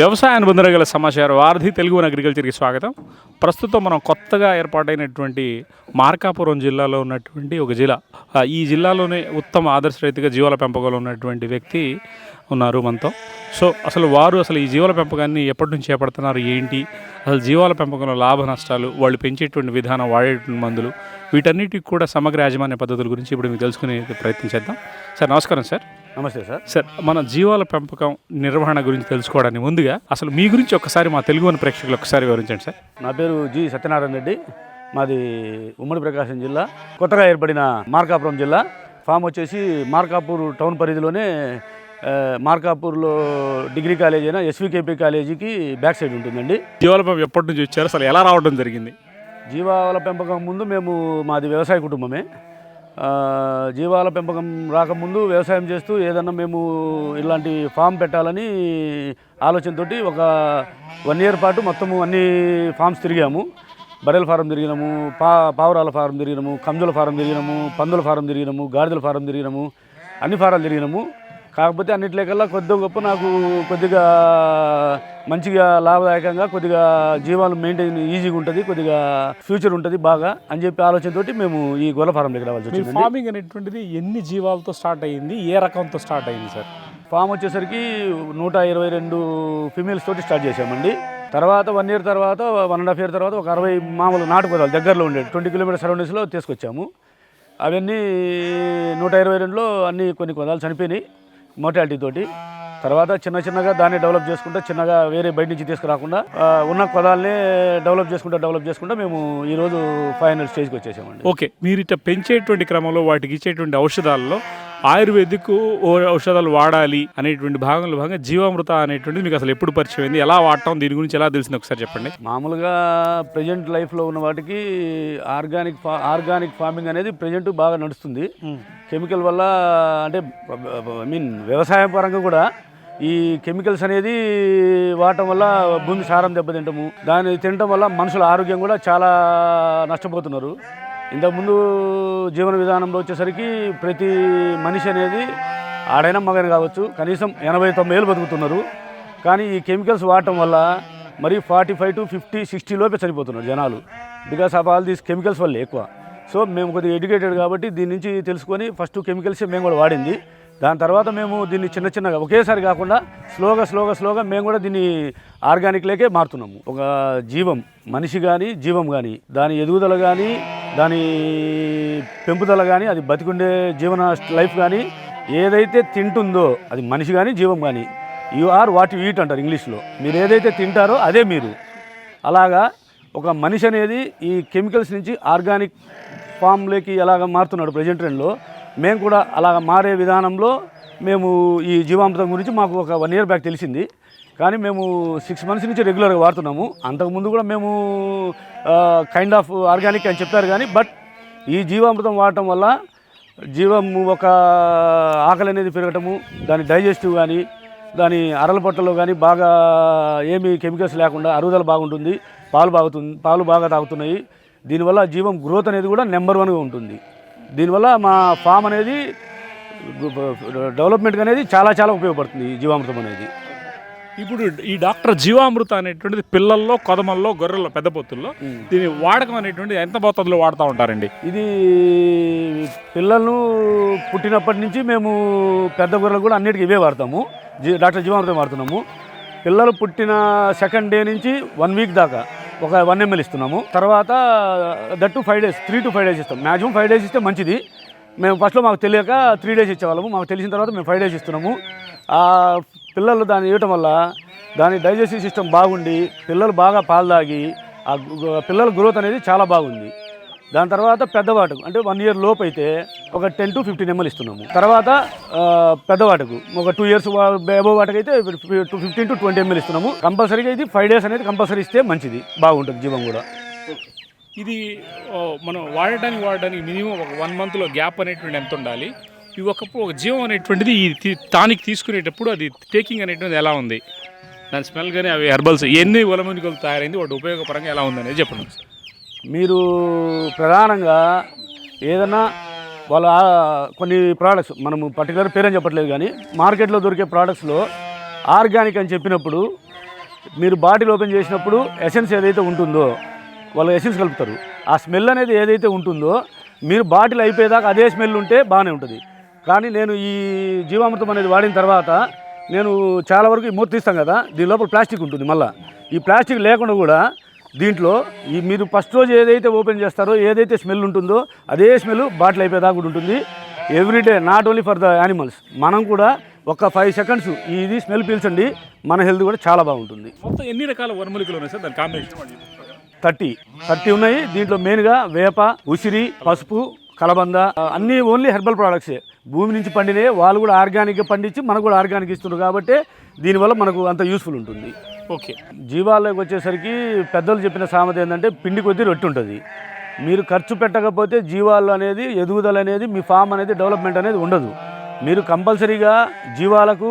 వ్యవసాయ అనుబంధ గల సమాచారం. వారధి తెలుగు అగ్రికల్చర్కి స్వాగతం. ప్రస్తుతం మనం కొత్తగా ఏర్పాటైనటువంటి మార్కాపురం జిల్లాలో ఉన్నటువంటి ఒక జిల్లా. ఈ జిల్లాలోనే ఉత్తమ ఆదర్శ రైతుగా జీవాల పెంపకంలో ఉన్నటువంటి వ్యక్తి ఉన్నారు మనతో. సో అసలు వారు అసలు ఈ జీవాల పెంపకాన్ని ఎప్పటి నుంచి చేపడుతున్నారు ఏంటి? అసలు జీవాల పెంపకంలో లాభ నష్టాలు వాళ్ళు పెంచేటువంటి విధానం వాడేటువంటి మందులు వీటన్నిటికి కూడా సమగ్ర యాజమాన్య పద్ధతుల గురించి ఇప్పుడు మీకు తెలుసుకునే ప్రయత్నం చేద్దాం. సార్ నమస్కారం సార్. నమస్తే సార్. సార్ మన జీవాల పెంపకం నిర్వహణ గురించి తెలుసుకోవడానికి ముందుగా అసలు మీ గురించి ఒకసారి మా తెలుగు వన్ ప్రేక్షకులు ఒకసారి వివరించండి సార్. నా పేరు జి సత్యనారాయణ రెడ్డి. మాది ఉమ్మడి ప్రకాశం జిల్లా కొత్తగా ఏర్పడిన మార్కాపురం జిల్లా. ఫామ్ వచ్చేసి మార్కాపూర్ టౌన్ పరిధిలోనే మార్కాపూర్లో డిగ్రీ కాలేజ్ అయిన ఎస్వికేపీ కాలేజీకి బ్యాక్ సైడ్ ఉంటుందండి. జీవాల పెంపకం ఎప్పటి నుంచి వచ్చారు? అసలు ఎలా రావడం జరిగింది? జీవాల పెంపకం ముందు మేము మాది వ్యవసాయ కుటుంబమే. జీవాల పెంపకం రాకముందు వ్యవసాయం చేస్తూ ఏదన్నా మేము ఇలాంటి ఫామ్ పెట్టాలని ఆలోచనతోటి ఒక వన్ ఇయర్ పాటు మొత్తము అన్ని ఫామ్స్ తిరిగాము. బర్రెల ఫారం తిరిగినాము పా పావురాల ఫారం తిరిగినాము కంజుల ఫారం తిరిగినాము పందుల ఫారం తిరిగినాము గాడిదల ఫారం తిరిగినాము అన్ని ఫారాలు తిరిగినాము. కాకపోతే అన్నిట్లేకల్లా కొద్దిగా గొప్ప నాకు కొద్దిగా మంచిగా లాభదాయకంగా కొద్దిగా జీవాలు మెయింటైన్ ఈజీగా ఉంటుంది కొద్దిగా ఫ్యూచర్ ఉంటుంది బాగా అని చెప్పి ఆలోచనతోటి మేము ఈ గొర్రెల ఫారం దగ్గర రావాల్సి వచ్చింది ఫార్మింగ్ అనేటువంటిది ఎన్ని జీవాలతో స్టార్ట్ అయ్యింది ఏ రకంతో స్టార్ట్ అయ్యింది సార్? ఫామ్ వచ్చేసరికి నూట ఇరవై రెండు ఫిమేల్స్ తోటి స్టార్ట్ చేసామండి తర్వాత వన్ ఇయర్ తర్వాత వన్ అండ్ హాఫ్ ఇయర్ తర్వాత ఒక అరవై మామూలు నాటుకోదాలు దగ్గరలో ఉండేది ట్వంటీ కిలోమీటర్ సరౌండింగ్స్లో తీసుకొచ్చాము. అవన్నీ నూట ఇరవై రెండులో అన్ని కొన్ని కొదాలు చనిపోయినాయి. మోటాలిటీ తోటి. తర్వాత చిన్న చిన్నగా దాన్ని డెవలప్ చేసుకుంటూ చిన్నగా వేరే బయట నుంచి తీసుకురాకుండా ఉన్న పదాలని డెవలప్ చేసుకుంటా డెవలప్ చేసుకుంటా మేము ఈరోజు రోజు ఫైనల్ స్టేజ్కి వచ్చేసామండి. ఓకే మీరు ఇట్లా పెంచేటువంటి క్రమంలో వాటికి ఇచ్చేటువంటి ఔషధాలలో ఆయుర్వేదిక్ ఓ- ఔషధాలు వాడాలి అనేటువంటి భాగంలో భాగంగా జీవామృత అనేటువంటిది మీకు అసలు ఎప్పుడు పరిచయం అయింది? ఎలా వాడటం? దీని గురించి ఎలా తెలిసింది? ఒకసారి చెప్పండి. మామూలుగా ప్రజెంట్ లైఫ్లో ఉన్న వాటికి ఆర్గానిక్ ఫా ఆర్గానిక్ ఫార్మింగ్ అనేది ప్రజెంట్ బాగా నడుస్తుంది. కెమికల్ వల్ల అంటే ఐ మీన్ వ్యవసాయ పరంగా కూడా ఈ కెమికల్స్ అనేది వాడటం వల్ల భూమి సారం దెబ్బతింటము. దాన్ని తినటం వల్ల మనుషుల ఆరోగ్యం కూడా చాలా నష్టపోతున్నారు. ఇంతకుముందు జీవన విధానంలో వచ్చేసరికి ప్రతి మనిషి అనేది ఆడైనా మగన కావచ్చు. కనీసం ఎనభై తొంభై ఏళ్ళు బతుకుతున్నారు. కానీ ఈ కెమికల్స్ వాడటం వల్ల మరి forty five to fifty sixty లోపే చనిపోతున్నారు జనాలు. Because of all these chemicals వల్ల ఎక్కువ. సో మేము కొద్దిగా ఎడ్యుకేటెడ్ కాబట్టి దీని నుంచి తెలుసుకొని ఫస్ట్ కెమికల్సే మేము కూడా వాడింది. దాని తర్వాత మేము దీన్ని చిన్న చిన్నగా ఒకేసారి కాకుండా స్లోగా స్లోగా స్లోగా మేము కూడా దీన్ని ఆర్గానిక్లేకే మారుతున్నాము. ఒక జీవం మనిషి కానీ జీవం కానీ దాని ఎదుగుదల కానీ దాని పెంపుదల కానీ అది బతికుండే జీవన లైఫ్ కానీ ఏదైతే తింటుందో అది మనిషి కానీ జీవం కానీ you are what you eat అంటారు ఇంగ్లీష్లో. మీరు ఏదైతే తింటారో అదే మీరు. అలాగా ఒక మనిషి అనేది ఈ కెమికల్స్ నుంచి ఆర్గానిక్ ఫామ్లోకి ఎలాగ మారుతున్నాడు ప్రజెంట్ ట్రెండ్లో మేము కూడా అలాగ మారే విధానంలో మేము ఈ జీవామృతం గురించి మాకు ఒక వన్ ఇయర్ బ్యాక్ తెలిసింది. కానీ మేము సిక్స్ మంత్స్ నుంచి రెగ్యులర్గా వాడుతున్నాము. అంతకుముందు కూడా మేము కైండ్ ఆఫ్ ఆర్గానిక్ అని చెప్తారు కానీ బట్ ఈ జీవామృతం వాడటం వల్ల జీవం ఒక ఆకలి అనేది పెరగటము దాని డైజెస్టివ్ కానీ దాని అరల పొట్టలో కానీ బాగా ఏమి కెమికల్స్ లేకుండా అరుగుదల బాగుంటుంది పాలు బాగుతుంది పాలు బాగా తాగుతున్నాయి. దీనివల్ల జీవం గ్రోత్ అనేది కూడా నెంబర్ వన్గా ఉంటుంది. దీనివల్ల మా ఫామ్ అనేది డెవలప్మెంట్ అనేది చాలా చాలా ఉపయోగపడుతుంది ఈ జీవామృతం అనేది. ఇప్పుడు ఈ డాక్టర్ జీవామృత అనేటువంటిది పిల్లల్లో కొదమల్లో గొర్రెల్లో పెద్ద పొత్తుల్లో దీని వాడకం అనేటువంటిది ఎంత మోతాదులో వాడుతూ ఉంటారండి? ఇది పిల్లలను పుట్టినప్పటి నుంచి మేము పెద్ద గొర్రెలు కూడా అన్నిటికీ ఇవే వాడతాము. జీ డాక్టర్ జీవామృతం వాడుతున్నాము. పిల్లలు పుట్టిన సెకండ్ డే నుంచి వన్ వీక్ దాకా ఒక వన్ ఎంఎల్ ఇస్తున్నాము. తర్వాత that two five days three to five days ఇస్తాం. మ్యాక్సిమం ఫైవ్ డేస్ ఇస్తే మంచిది. మేము ఫస్ట్లో మాకు తెలియక త్రీ డేస్ ఇచ్చేవాళ్ళము. మాకు తెలిసిన తర్వాత మేము ఫైవ్ డేస్ ఇస్తున్నాము. పిల్లలు దాన్ని ఇవ్వటం వల్ల దాని డైజెస్టివ్ సిస్టమ్ బాగుండి పిల్లలు బాగా పాలు తాగి ఆ పిల్లల గ్రోత్ అనేది చాలా బాగుంది. దాని తర్వాత పెద్దవాటకు అంటే వన్ ఇయర్ లోపు అయితే ఒక టెన్ టు ఫిఫ్టీన్ ఎంఎల్ ఇస్తున్నాము. తర్వాత పెద్దవాటకు ఒక టూ ఇయర్స్ అబో వాటకైతే అయితే two fifteen to twenty ml ఇస్తున్నాము. కంపల్సరీగా ఇది ఫైవ్ డేస్ అనేది కంపల్సరీ ఇస్తే మంచిది బాగుంటుంది జీవం కూడా. ఇది మనం వాడటానికి వాడడానికి మినిమం ఒక వన్ మంత్లో గ్యాప్ అనేటువంటి ఎంత ఉండాలి. ఈ ఒకప్పుడు ఒక జీవం అనేటువంటిది ఈ టానిక్ తీసుకునేటప్పుడు అది టేకింగ్ అనేటువంటిది ఎలా ఉంది? దాని స్మెల్ కానీ అవి హెర్బల్స్ ఎన్ని ఒలమునికలు తయారైంది వాటి ఉపయోగపరంగా ఎలా ఉందనేది చెప్పండి. మీరు ప్రధానంగా ఏదన్నా వాళ్ళ కొన్ని ప్రోడక్ట్స్ మనము పర్టికులర్ పేరని చెప్పట్లేదు కానీ మార్కెట్లో దొరికే ప్రోడక్ట్స్లో ఆర్గానిక్ అని చెప్పినప్పుడు మీరు బాటిల్ ఓపెన్ చేసినప్పుడు ఎసెన్స్ ఏదైతే ఉంటుందో వాళ్ళు ఎసెన్స్ కలుపుతారు. ఆ స్మెల్ అనేది ఏదైతే ఉంటుందో మీరు బాటిల్ అయిపోయేదాకా అదే స్మెల్ ఉంటే బాగానే ఉంటుంది. కానీ నేను ఈ జీవామృతం అనేది వాడిన తర్వాత నేను చాలా వరకు ఈ మూత తీస్తాం కదా దీని లోపల ప్లాస్టిక్ ఉంటుంది మళ్ళీ. ఈ ప్లాస్టిక్ లేకుండా కూడా దీంట్లో ఈ మీరు ఫస్ట్ రోజు ఏదైతే ఓపెన్ చేస్తారో ఏదైతే స్మెల్ ఉంటుందో అదే స్మెల్ బాటిల్ అయిపోయేదాకా కూడా ఉంటుంది. Everyday not only for the animals మనం కూడా ఒక ఫైవ్ సెకండ్స్ ఇది స్మెల్ పీల్చండి మన హెల్త్ కూడా చాలా బాగుంటుంది. మొత్తం ఎన్ని రకాల వనమూలికలు ఉన్నాయి సార్? దాని కాంబినేషన్? థర్టీ. థర్టీ ఉన్నాయి. దీంట్లో మెయిన్గా వేప ఉసిరి పసుపు కలబంద అన్నీ ఓన్లీ హెర్బల్ ప్రోడక్ట్సే. భూమి నుంచి పండినే వాళ్ళు కూడా ఆర్గానిక్గా పండించి మనకు కూడా ఆర్గానిక్ ఇస్తున్నారు కాబట్టి దీనివల్ల మనకు అంత యూస్ఫుల్ ఉంటుంది. ఓకే. జీవాలకు వచ్చేసరికి పెద్దలు చెప్పిన సామెత ఏంటంటే పిండి కొద్దీ రొట్టి ఉంటుంది. మీరు ఖర్చు పెట్టకపోతే జీవాలు అనేది ఎదుగుదల అనేది మీ ఫామ్ అనేది డెవలప్మెంట్ అనేది ఉండదు. మీరు కంపల్సరీగా జీవాలకు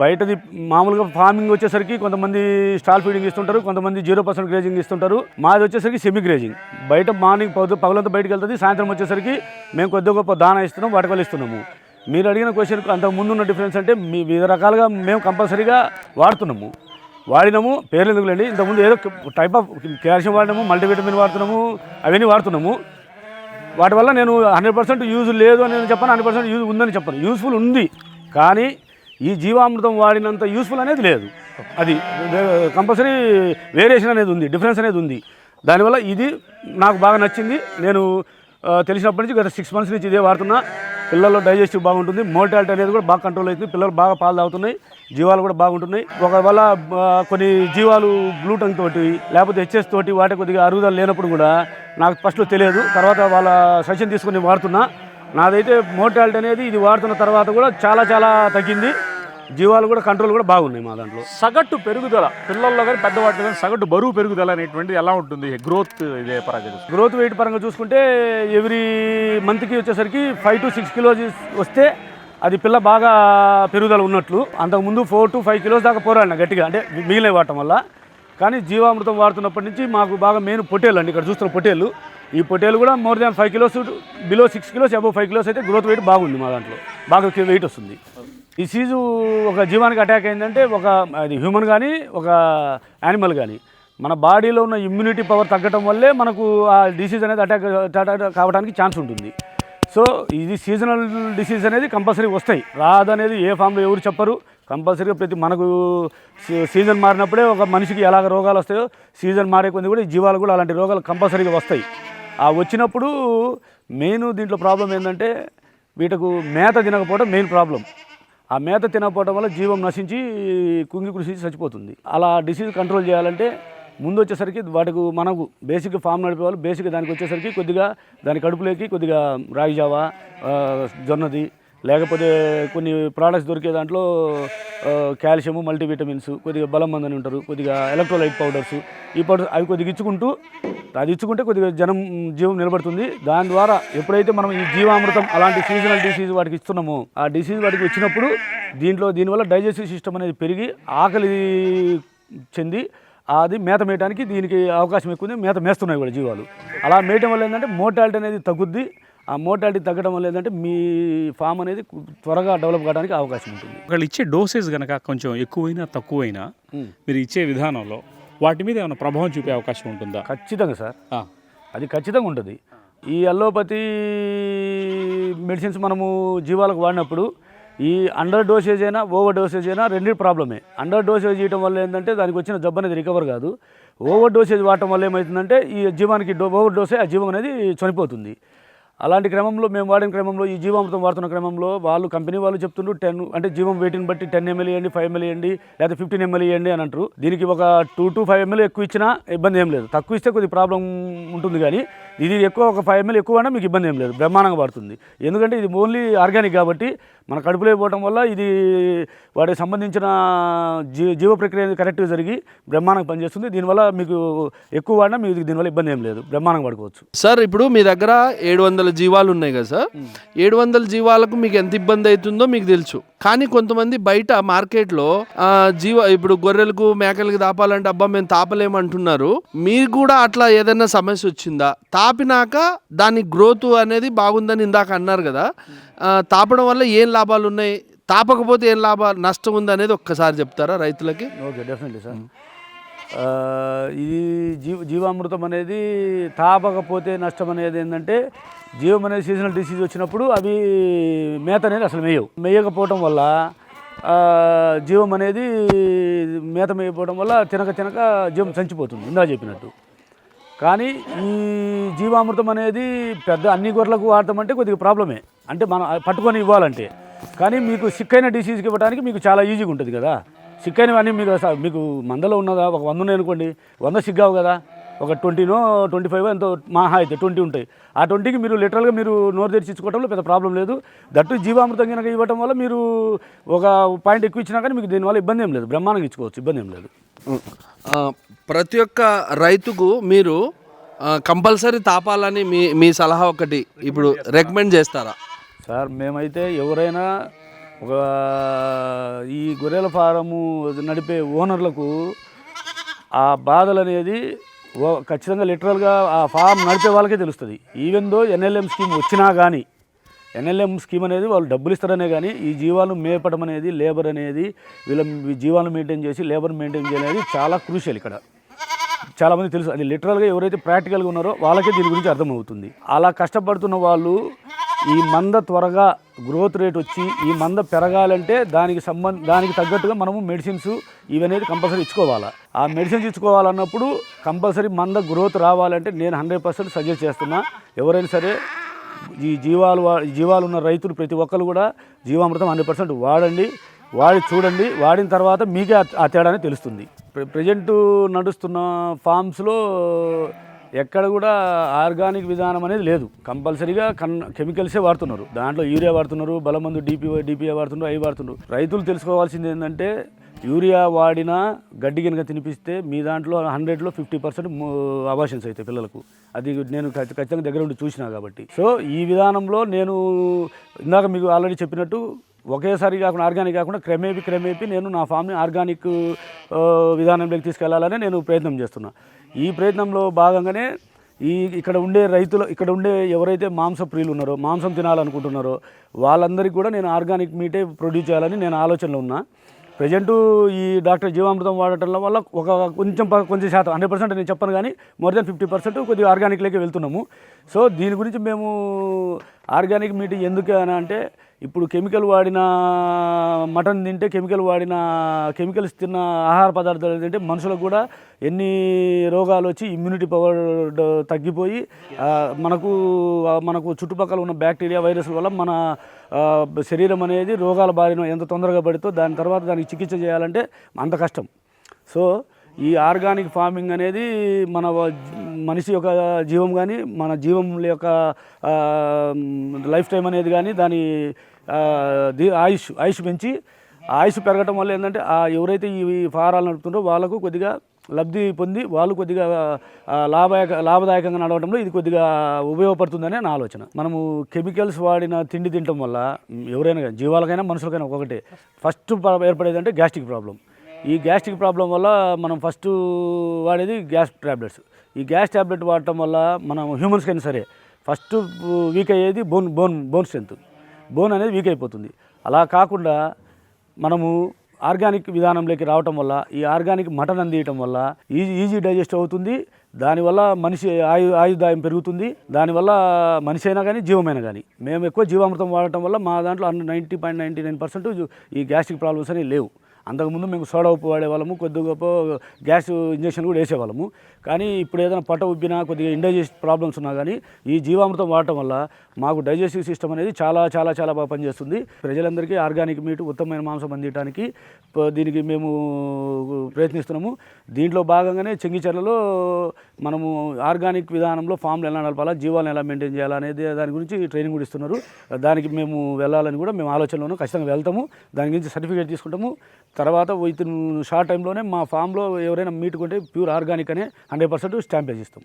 బయటది మామూలుగా ఫార్మింగ్ వచ్చేసరికి కొంతమంది స్టాల్ ఫీడింగ్ ఇస్తుంటారు కొంతమంది జీరో పర్సెంట్ గ్రేజింగ్ ఇస్తుంటారు. మాది వచ్చేసరికి సెమీ గ్రేజింగ్ బయట మార్నింగ్ పొద్దు పగలంతా బయటకు వెళ్తుంది సాయంత్రం వచ్చేసరికి మేము కొద్ది గొప్ప దానా ఇస్తున్నాం వాటి వల్ల ఇస్తున్నాము. మీరు అడిగిన క్వశ్చన్కి అంతకు ముందు ఉన్న డిఫరెన్స్ అంటే మీ వివిధ రకాలుగా మేము కంపల్సరీగా వాడుతున్నాము. వాడినాము పేర్లు ఎందుకులేండి ఇంతకుముందు ఏదో టైప్ ఆఫ్ క్యాల్షియం వాడినాము మల్టీవిటమిన్ వాడుతున్నాము అవన్నీ వాడుతున్నాము. వాటి వల్ల నేను హండ్రెడ్ పర్సెంట్ యూజ్ లేదు అని నేను చెప్పను హండ్రెడ్ పర్సెంట్ యూజ్ ఉందని చెప్పను. యూస్ఫుల్ ఉంది కానీ ఈ జీవామృతం వాడినంత యూస్ఫుల్ అనేది లేదు. అది కంపల్సరీ వేరియేషన్ అనేది ఉంది డిఫరెన్స్ అనేది ఉంది. దానివల్ల ఇది నాకు బాగా నచ్చింది. నేను తెలిసినప్పటి నుంచి గత సిక్స్ మంత్స్ నుంచి ఇదే వాడుతున్నా. పిల్లల్లో డైజెస్టివ్ బాగుంటుంది మోర్టాలిటీ అనేది కూడా బాగా కంట్రోల్ అవుతుంది. పిల్లలు బాగా పాలు తాగుతున్నాయి జీవాలు కూడా బాగుంటున్నాయి. ఒకవేళ కొన్ని జీవాలు గ్లూటన్ తోటి లేకపోతే హెచ్ఎస్ తోటి వాటి కొద్దిగా అరుగుదల లేనప్పుడు కూడా నాకు ఫస్ట్లో తెలియదు. తర్వాత వాళ్ళ సజెషన్ తీసుకుని వాడుతున్నా. నాదైతే మోర్టాలిటీ అనేది ఇది వాడుతున్న తర్వాత కూడా చాలా చాలా తగ్గింది. జీవాలు కూడా కంట్రోల్ కూడా బాగున్నాయి మా దాంట్లో. సగటు పెరుగుదల పిల్లల్లో కానీ పెద్దవాటిలో కానీ సగటు బరువు పెరుగుదల అనేటువంటిది ఎలా ఉంటుంది? గ్రోత్ ఇదే పరంగా గ్రోత్ వెయిట్ పరంగా చూసుకుంటే ఎవ్రీ మంత్కి వచ్చేసరికి ఫైవ్ టు సిక్స్ కిలోస్ వస్తే అది పిల్ల బాగా పెరుగుదల ఉన్నట్లు. అంతకుముందు ఫోర్ టు ఫైవ్ కిలోస్ దాకా పోరాడిన గట్టిగా అంటే మిగిలిన వాడటం వల్ల. కానీ జీవామృతం వాడుతున్నప్పటి నుంచి మాకు బాగా మెయిన్ పొట్టేలు అండి ఇక్కడ చూస్తున్న పొట్టేలు ఈ పొట్టేలు కూడా more than five kilos below six kilos above five kilos అయితే గ్రోత్ వెయిట్ బాగుంది మా దాంట్లో. బాగా వెయిట్ వస్తుంది. ఈ సీజు ఒక జీవానికి అటాక్ అయిందంటే ఒక అది హ్యూమన్ కానీ ఒక యానిమల్ కానీ మన బాడీలో ఉన్న ఇమ్యూనిటీ పవర్ తగ్గటం వల్లే మనకు ఆ డిసీజ్ అనేది అటాక్ అటాక్ కావడానికి ఛాన్స్ ఉంటుంది. సో ఇది సీజనల్ డిసీజ్ అనేది కంపల్సరీ వస్తాయి. రాదనేది ఏ ఫామ్లో ఎవరు చెప్పరు. కంపల్సరీగా ప్రతి మనకు సీ- సీజన్ మారినప్పుడే ఒక మనిషికి ఎలాగ రోగాలు వస్తాయో సీజన్ మారే కొద్ది కూడా ఈ జీవాలు కూడా అలాంటి రోగాలు కంపల్సరీగా వస్తాయి. ఆ వచ్చినప్పుడు మెయిన్ దీంట్లో ప్రాబ్లం ఏంటంటే వీటకు మేత తినకపోవడం మెయిన్ ప్రాబ్లం ఆ మేత తినకపోవడం వల్ల జీవం నశించి కుంగి కృషి చచ్చిపోతుంది. అలా డిసీజ్ కంట్రోల్ చేయాలంటే ముందు వచ్చేసరికి వాటికి మనకు బేసిక్ ఫామ్ నడిపే వాళ్ళు బేసిక్ దానికి వచ్చేసరికి కొద్దిగా దాని కడుపులోకి కొద్దిగా రాగి జావా జొన్నది లేకపోతే కొన్ని ప్రోడక్ట్స్ దొరికే దాంట్లో కాల్షియము మల్టీవిటమిన్స్ కొద్దిగా బలం మందని ఉంటారు కొద్దిగా ఎలక్ట్రోలైట్ పౌడర్స్ ఈ పౌడర్ అవి కొద్దిగా ఇచ్చుకుంటూ అది ఇచ్చుకుంటే కొద్దిగా జనం జీవం నిలబడుతుంది. దాని ద్వారా ఎప్పుడైతే మనం ఈ జీవామృతం అలాంటి సీజనల్ డిసీజ్ వాటికి ఇస్తున్నామో ఆ డిసీజ్ వాటికి వచ్చినప్పుడు దీంట్లో దీనివల్ల డైజెస్టివ్ సిస్టమ్ అనేది పెరిగి ఆకలి చెంది అది మేత మేయడానికి దీనికి అవకాశం ఎక్కువ ఉంది. మేత మేస్తున్నాయి కూడా జీవాలు. అలా మేయటం వల్ల ఏంటంటే మోటాలిటీ అనేది తగ్గుద్ది. ఆ మోటాలిటీ తగ్గడం వల్ల ఏంటంటే మీ ఫామ్ అనేది త్వరగా డెవలప్ కావడానికి అవకాశం ఉంటుంది. ఒకళ్ళు ఇచ్చే డోసేజ్ కనుక కొంచెం ఎక్కువైనా తక్కువైనా మీరు ఇచ్చే విధానంలో వాటి మీద ఏమైనా ప్రభావం చూపే అవకాశం ఉంటుందా? ఖచ్చితంగా సార్. అది ఖచ్చితంగా ఉంటుంది. ఈ అల్లోపతి మెడిసిన్స్ మనము జీవాలకు వాడినప్పుడు ఈ అండర్ డోసేజ్ అయినా ఓవర్ డోసేజ్ అయినా రెండు ప్రాబ్లమే. అండర్ డోసేజ్ చేయడం వల్ల ఏంటంటే దానికి వచ్చిన జబ్బు అనేది రికవర్ కాదు. ఓవర్ డోసేజ్ వాడటం వల్ల ఏమవుతుందంటే ఈ జీవానికి డో ఓవర్ డోసే ఆ జీవం అనేది చనిపోతుంది. అలాంటి క్రమంలో మేము వాడిన క్రమంలో ఈ జీవామృతం వాడుతున్న క్రమంలో వాళ్ళు కంపెనీ వాళ్ళు చెప్తుండ్రు టెన్ అంటే జీవం వెయిట్ని బట్టి టెన్ ఎంఎల్ ఇవ్వండి ఫైవ్ ఎంఎల్ ఇవ్వండి లేదా ఫిఫ్టీన్ ఎంఎల్ ఇవ్వండి అని అంటారు. దీనికి ఒక టూ టు ఫైవ్ ఎంఎల్ ఎక్కువ ఇచ్చినా ఇబ్బంది ఏం లేదు. తక్కువ ఇస్తే కొద్ది ప్రాబ్లం ఉంటుంది కానీ ఇది ఎక్కువ ఒక ఫైవ్ ఎంఎల్ ఎక్కువ అయినా మీకు ఇబ్బంది ఏం లేదు. బ్రహ్మాండంగా పడుతుంది. ఎందుకంటే ఇది ఓన్లీ ఆర్గానిక్ కాబట్టి మన కడుపులో పోవడం వల్ల ఇది వాటికి సంబంధించిన జీ జీవ ప్రక్రియ కరెక్ట్గా జరిగి బ్రహ్మాండంగా పనిచేస్తుంది. దీనివల్ల మీకు ఎక్కువ వాడినా మీకు దీనివల్ల ఇబ్బంది ఏం లేదు. బ్రహ్మాండంగా పడుకోవచ్చు. సార్ ఇప్పుడు మీ దగ్గర ఏడు వందల జీవాలు ఉన్నాయి కదా సార్? ఏడు వందల జీవాలకు మీకు ఎంత ఇబ్బంది అవుతుందో మీకు తెలుసు. కానీ కొంతమంది బయట మార్కెట్లో జీవ ఇప్పుడు గొర్రెలకు మేకలకు దాపాలంటే అబ్బా మేము తాపలేమంటున్నారు. మీకు కూడా అట్లా ఏదైనా సమస్య వచ్చిందా? తాపినాక దాని గ్రోత్ అనేది బాగుందని ఇందాక అన్నారు కదా. తాపడం వల్ల ఏం లాభాలు ఉన్నాయి? తాపకపోతే ఏం లాభాలు నష్టం ఉంది అనేది ఒక్కసారి చెప్తారా రైతులకి? ఓకే డెఫినెట్లీ సార్ ఇది జీవ జీవామృతం అనేది తాపకపోతే నష్టం అనేది ఏంటంటే జీవం అనేది సీజనల్ డిసీజ్ వచ్చినప్పుడు అవి మేత అనేది అసలు మేయవు. మేయకపోవటం వల్ల జీవం అనేది మేత మేయకపోవడం వల్ల తినక తినక జీవం చంచిపోతుంది ఇందా చెప్పినట్టు. కానీ ఈ జీవామృతం అనేది పెద్ద అన్ని గొర్రెలకు వాడతామంటే కొద్దిగా ప్రాబ్లమే. అంటే మనం పట్టుకొని ఇవ్వాలంటే. కానీ మీకు సిక్కైన డిసీజ్కి ఇవ్వడానికి మీకు చాలా ఈజీగా ఉంటుంది కదా. సిక్కైనవన్నీ మీకు మీకు మందలో ఉన్నదా? ఒక వంద ఉన్నాయి అనుకోండి. వంద సిగ్గావు కదా. ఒక ట్వంటీనో ట్వంటీ ఫైవ్ ఎంతో మహా అయితే ట్వంటీ ఉంటాయి. ఆ ట్వంటీకి మీరు లిటరల్గా మీరు నోరు తెరిచించుకోవడంలో పెద్ద ప్రాబ్లం లేదు. దట్టు జీవామృతం కనుక ఇవ్వడం వల్ల మీరు ఒక పాయింట్ ఎక్కువ ఇచ్చినా కానీ మీకు దీనివల్ల ఇబ్బంది ఏం లేదు. బ్రహ్మాండంగా ఇచ్చుకోవచ్చు. ఇబ్బంది ఏం లేదు. ప్రతి ఒక్క రైతుకు మీరు కంపల్సరీ తాపాలని మీ మీ సలహా ఒకటి ఇప్పుడు రికమెండ్ చేస్తారా? సార్ మేమైతే ఎవరైనా ఒక ఈ గొర్రెల ఫారము నడిపే ఓనర్లకు ఆ బాధలు అనేది ఖచ్చితంగా లిటరల్గా ఆ ఫామ్ నడిపే వాళ్ళకే తెలుస్తుంది. ఈవెన్ దో ఎన్ఎల్ఎం స్కీమ్ వచ్చినా కానీ ఎన్ఎల్ఎం స్కీమ్ అనేది వాళ్ళు డబ్బులు ఇస్తారనే కానీ ఈ జీవాలను మేపడం అనేది లేబర్ అనేది వీళ్ళ జీవాలను మెయింటైన్ చేసి లేబర్ మెయింటైన్ చేయడం చాలా క్రూషియల్ ఇక్కడ. చాలామంది తెలుసు. అది లిటరల్గా ఎవరైతే ప్రాక్టికల్గా ఉన్నారో వాళ్ళకే దీని గురించి అర్థమవుతుంది. అలా కష్టపడుతున్న వాళ్ళు ఈ మంద త్వరగా గ్రోత్ రేట్ వచ్చి ఈ మంద పెరగాలంటే దానికి సంబంధ దానికి తగ్గట్టుగా మనము మెడిసిన్స్ ఇవనేది కంపల్సరీ ఇచ్చుకోవాలా. ఆ మెడిసిన్స్ ఇచ్చుకోవాలన్నప్పుడు కంపల్సరీ మంద గ్రోత్ రావాలంటే నేను హండ్రెడ్ పర్సెంట్ సజెస్ట్ చేస్తున్నా. ఎవరైనా సరే ఈ జీవాలు జీవాలు ఉన్న రైతులు ప్రతి ఒక్కరు కూడా జీవామృతం హండ్రెడ్ పర్సెంట్ వాడండి. వాడి చూడండి వాడిన తర్వాత మీకే ఆ- తేడానే తెలుస్తుంది. ప్ర- ప్రజెంట్ నడుస్తున్న ఫామ్స్లో ఎక్కడ కూడా ఆర్గానిక్ విధానం అనేది లేదు. కంపల్సరీగా కన్ కెమికల్సే వాడుతున్నారు. దాంట్లో యూరియా వాడుతున్నారు బలమందు డీపీ డిపిఏ వాడుతున్నారు అవి వాడుతున్నారు. రైతులు తెలుసుకోవాల్సింది ఏంటంటే యూరియా వాడినా గడ్డి కనుక తినిపిస్తే మీ దాంట్లో హండ్రెడ్లో ఫిఫ్టీ పర్సెంట్ అబాషన్స్ అవుతాయి పిల్లలకు. అది నేను ఖచ్చితంగా దగ్గర ఉండి చూసినా కాబట్టి. సో ఈ విధానంలో నేను ఇందాక మీకు ఆల్రెడీ చెప్పినట్టు ఒకేసారి కాకుండా ఆర్గానిక్ కాకుండా క్రమేపీ క్రమేపీ నేను నా ఫామ్ని ఆర్గానిక్ విధానంలోకి తీసుకెళ్ళాలని నేను ప్రయత్నం చేస్తున్నా. ఈ ప్రయత్నంలో భాగంగానే ఈ ఇక్కడ ఉండే రైతులు ఇక్కడ ఉండే ఎవరైతే మాంస ప్రియులు ఉన్నారో మాంసం తినాలనుకుంటున్నారో వాళ్ళందరికీ కూడా నేను ఆర్గానిక్ మీటే ప్రొడ్యూస్ చేయాలని నేను ఆలోచనలో ఉన్నా. ప్రజెంటు ఈ డాక్టర్ జీవామృతం వాడటం వల్ల ఒక కొంచెం కొంచెం శాతం హండ్రెడ్ పర్సెంట్ నేను చెప్పను కానీ మోర్ దెన్ ఫిఫ్టీ పర్సెంట్ కొద్దిగా ఆర్గానిక్లోకి వెళ్తున్నాము. సో దీని గురించి మేము ఆర్గానిక్ మీట్ ఎందుకు అని అంటే ఇప్పుడు కెమికల్ వాడిన మటన్ తింటే కెమికల్ వాడిన కెమికల్స్ తిన్న ఆహార పదార్థాలు తింటే మనుషులకు కూడా ఎన్ని రోగాలు వచ్చి ఇమ్యూనిటీ పవర్ తగ్గిపోయి మనకు మనకు చుట్టుపక్కల ఉన్న బ్యాక్టీరియా వైరస్ వల్ల మన శరీరం అనేది రోగాల బారిన ఎంత తొందరగా పడుతో దాని తర్వాత దానికి చికిత్స చేయాలంటే అంత కష్టం. సో ఈ ఆర్గానిక్ ఫార్మింగ్ అనేది మన మనిషి యొక్క జీవం కానీ మన జీవం యొక్క లైఫ్ టైం అనేది కానీ దాని ఆయుష్ ఆయుష్ పెంచి ఆయుష్ పెరగటం వల్ల ఏంటంటే ఎవరైతే ఈ ఫారాలు నడుపుతుంటారో వాళ్ళకు కొద్దిగా లబ్ధి పొంది వాళ్ళు కొద్దిగా లాభదాయక లాభదాయకంగా నడవడంలో ఇది కొద్దిగా ఉపయోగపడుతుందనే నా ఆలోచన. మనము కెమికల్స్ వాడిన తిండి తినటం వల్ల ఎవరైనా కానీ జీవాలకైనా మనుషులకైనా ఒకటే. ఫస్ట్ ఏర్పడేది అంటే గ్యాస్ట్రిక్ ప్రాబ్లం. ఈ గ్యాస్ట్రిక్ ప్రాబ్లం వల్ల మనం ఫస్ట్ వాడేది గ్యాస్ ట్యాబ్లెట్స్ ఈ గ్యాస్ ట్యాబ్లెట్ వాడటం వల్ల మనం హ్యూమన్స్కైనా సరే ఫస్ట్ వీక్ అయ్యేది bone bone bone strength. Bone అనేది వీక్ అయిపోతుంది. అలా కాకుండా మనము ఆర్గానిక్ విధానంలోకి రావటం వల్ల ఈ ఆర్గానిక్ మటన్ అందియటం వల్ల ఈజీ ఈజీ డైజెస్ట్ అవుతుంది. దానివల్ల మనిషి ఆయు ఆయుధాయం పెరుగుతుంది. దానివల్ల మనిషి అయినా కానీ జీవమైనా కానీ మేము ఎక్కువ జీవామృతం వాడటం వల్ల మా దాంట్లో ninety point ninety nine percent ఈ గ్యాస్ట్రిక్ ప్రాబ్లమ్స్ అనేవి లేవు. అంతకుముందు మేము సోడా ఉప్పు వాడేవాళ్ళము కొద్ది గొప్ప గ్యాస్ ఇంజక్షన్ కూడా వేసేవాళ్ళము. కానీ ఇప్పుడు ఏదైనా పట్ట ఉబ్బినా కొద్దిగా ఇండైజెస్ట్ ప్రాబ్లమ్స్ ఉన్నా కానీ ఈ జీవామృతం వాడటం వల్ల మాకు డైజెస్టివ్ సిస్టమ్ అనేది చాలా చాలా చాలా బాగా పనిచేస్తుంది. ప్రజలందరికీ ఆర్గానిక్ మీట్ ఉత్తమమైన మాంసం అందించడానికి దీనికి మేము ప్రయత్నిస్తున్నాము. దీంట్లో భాగంగానే చెంగిచెర్లలో మనము ఆర్గానిక్ విధానంలో ఫామ్లు ఎలా నడపాలా జీవాలను ఎలా మెయింటైన్ చేయాలా అనేది దాని గురించి ట్రైనింగ్ కూడా ఇస్తున్నారు. దానికి మేము వెళ్ళాలని కూడా మేము ఆలోచనలోనూ ఖచ్చితంగా వెళ్తాము. దాని గురించి సర్టిఫికేట్ తీసుకుంటాము. తర్వాత విత్ షార్ట్ టైంలోనే మా ఫామ్లో ఎవరైనా మీట్ కొంటే ప్యూర్ ఆర్గానిక్ అనే హండ్రెడ్ పర్సెంట్ స్టాంప్ వేసిస్తాం